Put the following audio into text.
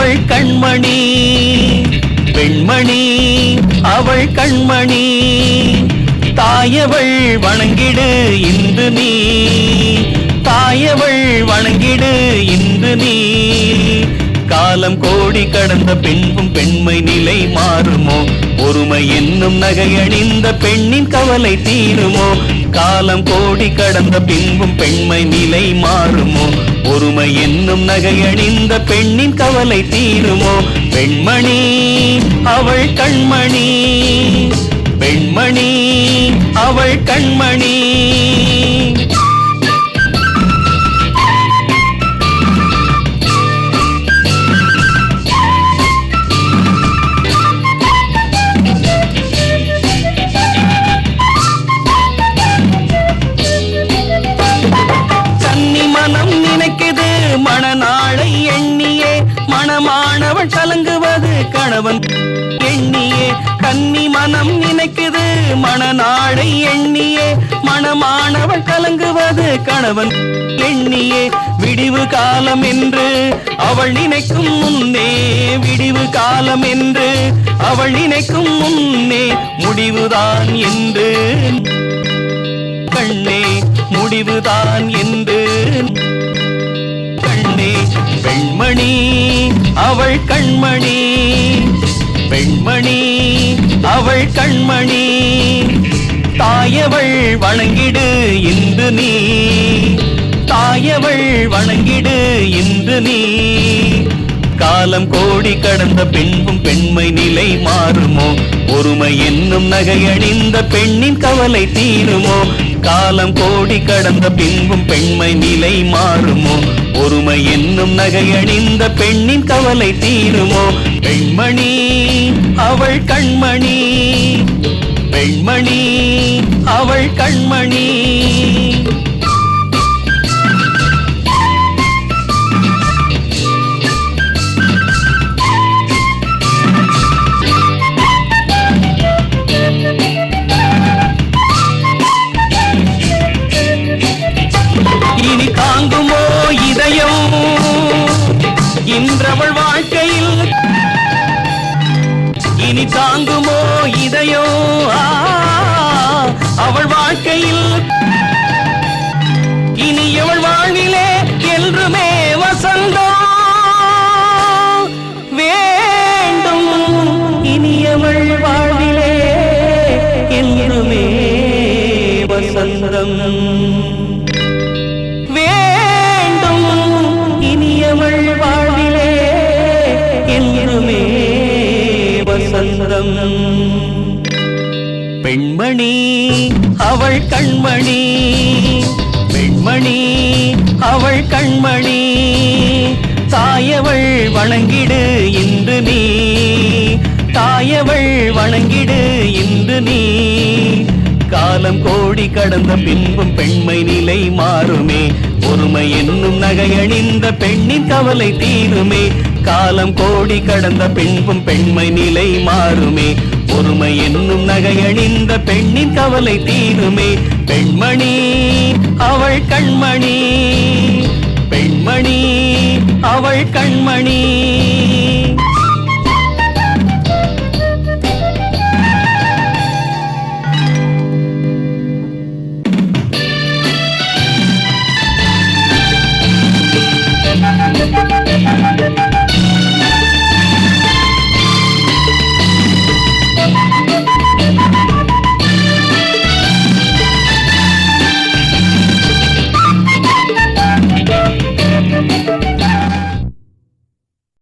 அவள் கண்மணி. பெண்மணி அவள் கண்மணி. தாயவள் வணங்கிடு இந்து நீ. தாயவள் வணங்கிடு இந்து நீ. காலம் கோடி கடந்த பெண்ணும் பெண்மை நிலை மாறுமோ? ஒருமை என்னும் நகை அணிந்த பெண்ணின் கவலை தீருமோ? காலம் கோடி கடந்த பின்பும் பெண்மை நிலை மாறுமோ? ஒருமை என்னும் நகையணிந்த பெண்ணின் கவலை தீருமோ? பெண்மணி அவள் கண்மணி. பெண்மணி அவள் கண்மணி. கணவன் எண்ணியே கன்னி மனம் நினைக்குது மணநாளை எண்ணியே. மணமானவள் கலங்குவது கணவன் எண்ணியே. விடிவு காலம் என்று அவள் நினைக்கும் முன்னே விடிவு காலம் என்று அவள் நினைக்கும் முன்னே முடிவுதான் என்று கண்ணே முடிவுதான் என்று பெண்மணி அவள் கண்மணி. பெண்மணி அவள் கண்மணி. தாயவள் வணங்கிடு இன்று நீ. தாயவள் வணங்கிடு இன்று நீ. காலம் கோடி கடந்த பெண்ணும் பெண்மை நிலை மாறுமோ? ஒருமை என்னும் நகை அணிந்த பெண்ணின் கவலை தீருமோ? காலம் கோடி கடந்த பின்பும் பெண்மை நிலை மாறுமோ? ஒருமை என்னும் நகை அணிந்த பெண்ணின் கவலை தீருமோ? பெண்மணி அவள் கண்மணி. பெண்மணி அவள் கண்மணி. இனி தாங்குமோ இதயம் அவள் வாழ்க்கையில் வசந்தம் பெண்மணி அவள் கண்மணி. பெண்மணி அவள் கண்மணி. தாயவள் வணங்கிடு இன்று நீ. தாயவள் வணங்கிடு இன்று நீ. காலம் கோடி கடந்த பின்பும் பெண்மை நிலை மாறுமே. பொறுமை என்னும் நகை அணிந்த பெண்ணின் கவலை தீருமே. காலம் கோடி கடந்த பின்பும் பெண்மை நிலை மாறுமே. பொறுமை என்னும் நகை அணிந்த பெண்ணின் கவலை தீருமே. பெண்மணி அவள் கண்மணி. பெண்மணி அவள் கண்மணி.